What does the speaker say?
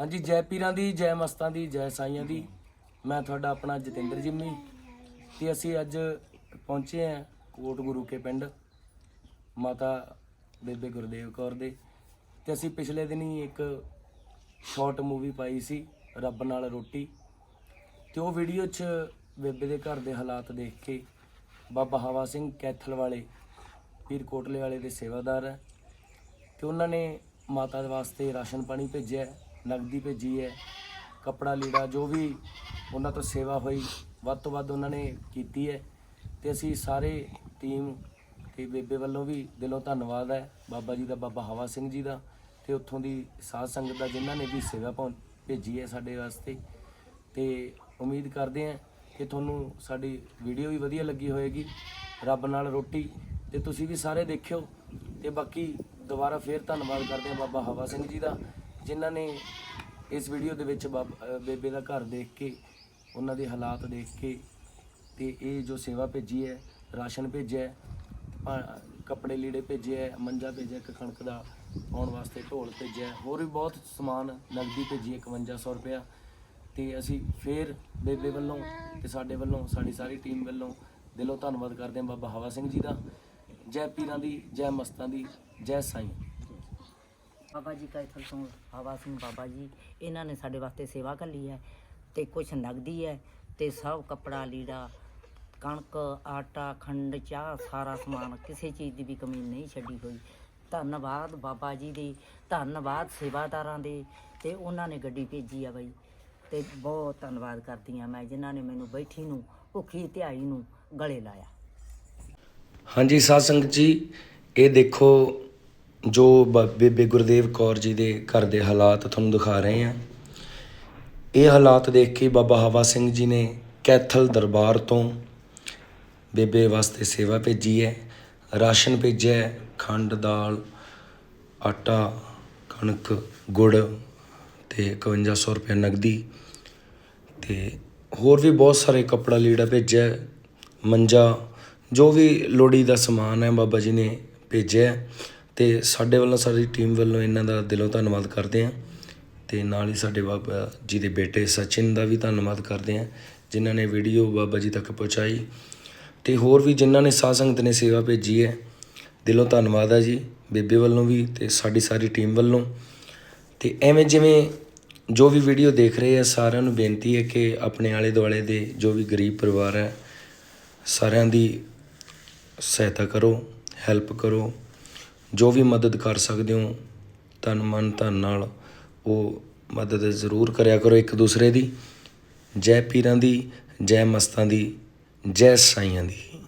ਹਾਂਜੀ, ਜੈ ਪੀਰਾਂ ਦੀ, ਜੈ ਮਸਤਾਂ ਦੀ, ਜੈ ਸਾਈਆਂ ਦੀ। ਮੈਂ ਤੁਹਾਡਾ ਆਪਣਾ ਜਤਿੰਦਰ ਜਿੰਮੀ ਤੇ ਅਸੀਂ ਅੱਜ ਪਹੁੰਚੇ ਹਾਂ ਕੋਟ ਗੁਰੂ ਕੇ ਪਿੰਡ, ਮਾਤਾ ਬੇਬੇ ਗੁਰਦੇਵ ਕੌਰ ਦੇ। ਤੇ ਅਸੀਂ ਪਿਛਲੇ ਦਿਨੀ ਇੱਕ ਸ਼ਾਰਟ ਮੂਵੀ ਪਾਈ ਸੀ, ਰੱਬ ਨਾਲ ਰੋਟੀ। ਤੇ ਉਹ ਵੀਡੀਓ 'ਚ ਬੇਬੇ ਦੇ ਘਰ ਦੇ ਹਾਲਾਤ ਦੇਖ ਕੇ ਬਾਬਾ ਹਵਾ ਸਿੰਘ ਕੈਥਲ ਵਾਲੇ, ਪੀਰ ਕੋਟਲੇ ਵਾਲੇ ਦੇ ਸੇਵਾਦਾਰ ਹੈ। ਤੇ ਉਹਨਾਂ ਨੇ ਮਾਤਾ ਦੇ ਵਾਸਤੇ ਰਾਸ਼ਨ ਪਾਣੀ ਭੇਜਿਆ ਨਗਦੀ ਭੇਜੀ ਹੈ, ਕੱਪੜਾ ਲੀੜਾ ਜੋ ਵੀ ਉਹਨਾਂ ਤੋਂ ਸੇਵਾ ਹੋਈ, ਵੱਧ ਤੋਂ ਵੱਧ ਉਹਨਾਂ ਨੇ ਕੀਤੀ ਹੈ ਤੇ ਅਸੀਂ ਸਾਰੇ ਟੀਮ ਤੇ ਬੇਬੇ ਵੱਲੋਂ ਵੀ ਦਿਲੋਂ ਧੰਨਵਾਦ ਹੈ, ਬਾਬਾ ਜੀ ਦਾ, ਬਾਬਾ ਹਵਾ ਸਿੰਘ ਜੀ ਦਾ ਤੇ ਉੱਥੋਂ ਦੀ ਸਾਧ ਸੰਗਤ ਦਾ ਜਿਨ੍ਹਾਂ ਨੇ ਵੀ ਸੇਵਾ ਪਹੁੰ- ਭੇਜੀ ਹੈ ਸਾਡੇ ਵਾਸਤੇ ਤੇ ਉਮੀਦ ਕਰਦੇ ਹਾਂ ਕਿ ਤੁਹਾਨੂੰ ਸਾਡੀ ਵੀਡੀਓ ਵੀ ਵਧੀਆ ਲੱਗੀ ਹੋਵੇਗੀ ਰੱਬ ਨਾਲ ਰੋਟੀ ਤੇ ਤੁਸੀਂ ਵੀ ਸਾਰੇ ਦੇਖਿਓ ਤੇ ਬਾਕੀ ਦੁਬਾਰਾ ਫੇਰ ਧੰਨਵਾਦ ਕਰਦੇ ਹਾਂ ਬਾਬਾ ਹਵਾ ਸਿੰਘ ਜੀ ਦਾ ਜਿਨ੍ਹਾਂ ਨੇ ਇਸ ਵੀਡੀਓ ਦੇ ਵਿੱਚ ਬਾਬ- ਅਹ ਬੇਬੇ ਦਾ ਘਰ ਦੇਖ ਕੇ ਉਹਨਾਂ ਦੇ ਹਾਲਾਤ ਦੇਖ ਕੇ ਤੇ ਇਹ ਜੋ ਸੇਵਾ ਭੇਜੀ ਹੈ ਰਾਸ਼ਨ ਭੇਜਿਆ ਹੈ, ਭਾ- ਕੱਪੜੇ ਲੀੜੇ ਭੇਜਿਆ ਹੈ ਮੰਜਾ ਭੇਜਿਆ ਇੱਕ ਕਣਕ ਦਾ ਪਾਉਣ ਵਾਸਤੇ ਢੋਲ ਭੇਜਿਆ ਹੈ, ਹੋਰ ਵੀ ਬਹੁਤ ਸਮਾਨ ਨਗਦੀ ਭੇਜੀ ਹੈ 5100 ਰੁਪਇਆ। ਤੇ ਅਸੀਂ ਫੇਰ ਬੇਬੇ ਵੱਲੋਂ ਤੇ ਸਾਡੇ ਵੱਲੋਂ ਸਾਡੀ ਸਾਰੀ ਟੀਮ ਵੱਲੋਂ ਦਿਲੋਂ ਧੰਨਵਾਦ ਕਰਦੇ ਹਾਂ ਬਾਬਾ ਹਵਾ ਸਿੰਘ ਜੀ ਦਾ। ਜੈ ਪੀਰਾਂ ਦੀ ਜੈ ਮਸਤਾਂ ਦੀ ਜੈ ਸਾਈਂ। ਬਾਬਾ ਜੀ ਕੈਥਲ ਤੋਂ ਹਵਾ ਸਿੰਘ, ਬਾਬਾ ਜੀ, ਇਹਨਾਂ ਨੇ ਸਾਡੇ ਵਾਸਤੇ ਸੇਵਾ ਲਈ ਹੈ ਤੇ ਕੁਛ ਨਗਦੀ ਹੈ ਤੇ ਸਭ ਕੱਪੜਾ, ਲੀੜਾ, ਕਣਕ, ਆਟਾ, ਖੰਡ, ਚਾਹ, ਸਾਰਾ ਸਮਾਨ, ਕਿਸੇ ਚੀਜ਼ ਦੀ ਵੀ ਕਮੀ ਨਹੀਂ ਛੱਡੀ ਹੋਈ। ਧੰਨਵਾਦ ਬਾਬਾ ਜੀ ਦੀ, ਧੰਨਵਾਦ ਸੇਵਾਦਾਰਾਂ ਦੇ, ਤੇ ਉਹਨਾਂ ਨੇ ਗੱਡੀ ਭੇਜੀ ਆ ਬਾਈ। ਤੇ ਬਹੁਤ ਧੰਨਵਾਦ ਕਰਦੀ ਆ ਮੈਂ, ਜਿਨ੍ਹਾਂ ਨੇ ਮੈਨੂੰ ਬੈਠੀ ਨੂੰ, ਭੁੱਖੀ ਧਿਆਈ ਨੂੰ ਗਲੇ ਲਾਇਆ। ਹਾਂਜੀ, ਸਾਧ ਸੰਗਤ ਜੀ, ਇਹ ਦੇਖੋ ਜੋ ਬ- ਬੇਬੇ ਗੁਰਦੇਵ ਕੌਰ ਜੀ ਦੇ ਘਰ ਦੇ ਹਾਲਾਤ ਤੁਹਾਨੂੰ ਦਿਖਾ ਰਹੇ ਹਾਂ। ਇਹ ਹਾਲਾਤ ਦੇਖ ਕੇ ਬਾਬਾ ਹਵਾ ਸਿੰਘ ਜੀ ਨੇ ਕੈਥਲ ਦਰਬਾਰ ਤੋਂ ਬੇਬੇ ਵਾਸਤੇ ਸੇਵਾ ਭੇਜੀ ਹੈ। ਰਾਸ਼ਨ ਭੇਜਿਆ ਖੰਡ, ਦਾਲ, ਆਟਾ, ਕਣਕ, ਗੁੜ ਤੇ 5100 ਰੁਪਏ ਨਗਦੀ ਤੇ ਹੋਰ ਵੀ ਬਹੁਤ ਸਾਰੇ ਕੱਪੜਾ ਲੀੜਾ ਭੇਜਿਆ ਮੰਜਾ, ਜੋ ਵੀ ਲੋੜੀ ਦਾ ਸਮਾਨ ਹੈ ਬਾਬਾ ਜੀ ਨੇ ਭੇਜਿਆ ਤੇ ਸਾਡੇ ਵੱਲੋਂ, ਸਾਡੀ ਟੀਮ ਵੱਲੋਂ ਇਹਨਾਂ ਦਾ ਦਿਲੋਂ ਧੰਨਵਾਦ ਕਰਦੇ ਹਾਂ ਤੇ ਨਾਲ ਹੀ ਸਾਡੇ ਬਾਬਾ ਜੀ ਦੇ ਬੇਟੇ ਸਚਿਨ ਦਾ ਵੀ ਧੰਨਵਾਦ ਕਰਦੇ ਹਾਂ, ਜਿਨ੍ਹਾਂ ਨੇ ਵੀਡੀਓ ਬਾਬਾ ਜੀ ਤੱਕ ਪਹੁੰਚਾਈ ਤੇ ਹੋਰ ਵੀ ਜਿਨ੍ਹਾਂ ਨੇ ਸਾਧ ਸੰਗਤ ਨੇ ਸੇਵਾ ਭੇਜੀ ਹੈ, ਦਿਲੋਂ ਧੰਨਵਾਦ ਹੈ ਜੀ, ਬੇਬੇ ਵੱਲੋਂ ਵੀ ਤੇ ਸਾਡੀ ਸਾਰੀ ਟੀਮ ਵੱਲੋਂ। ਤੇ ਐਵੇਂ ਜਿਵੇਂ ਜੋ ਵੀ ਵੀਡੀਓ ਦੇਖ ਰਹੇ ਆ, ਸਾਰਿਆਂ ਨੂੰ ਬੇਨਤੀ ਹੈ ਕਿ ਆਪਣੇ ਆਲੇ ਦੁਆਲੇ ਦੇ ਜੋ ਵੀ ਗਰੀਬ ਪਰਿਵਾਰ ਹੈ, ਸਾਰਿਆਂ ਦੀ ਸਹਾਇਤਾ ਕਰੋ ਹੈਲਪ ਕਰੋ ਜੋ ਵੀ ਮਦਦ ਕਰ ਸਕਦੇ ਹੋ ਤਨ ਮਨ ਧਨ ਨਾਲ ਉਹ ਮਦਦ ਜ਼ਰੂਰ ਕਰਿਆ ਕਰੋ ਇੱਕ ਦੂਸਰੇ ਦੀ, ਜੈ ਪੀਰਾਂ ਦੀ, ਜੈ ਮਸਤਾਂ ਦੀ, ਜੈ ਸਾਈਆਂ ਦੀ।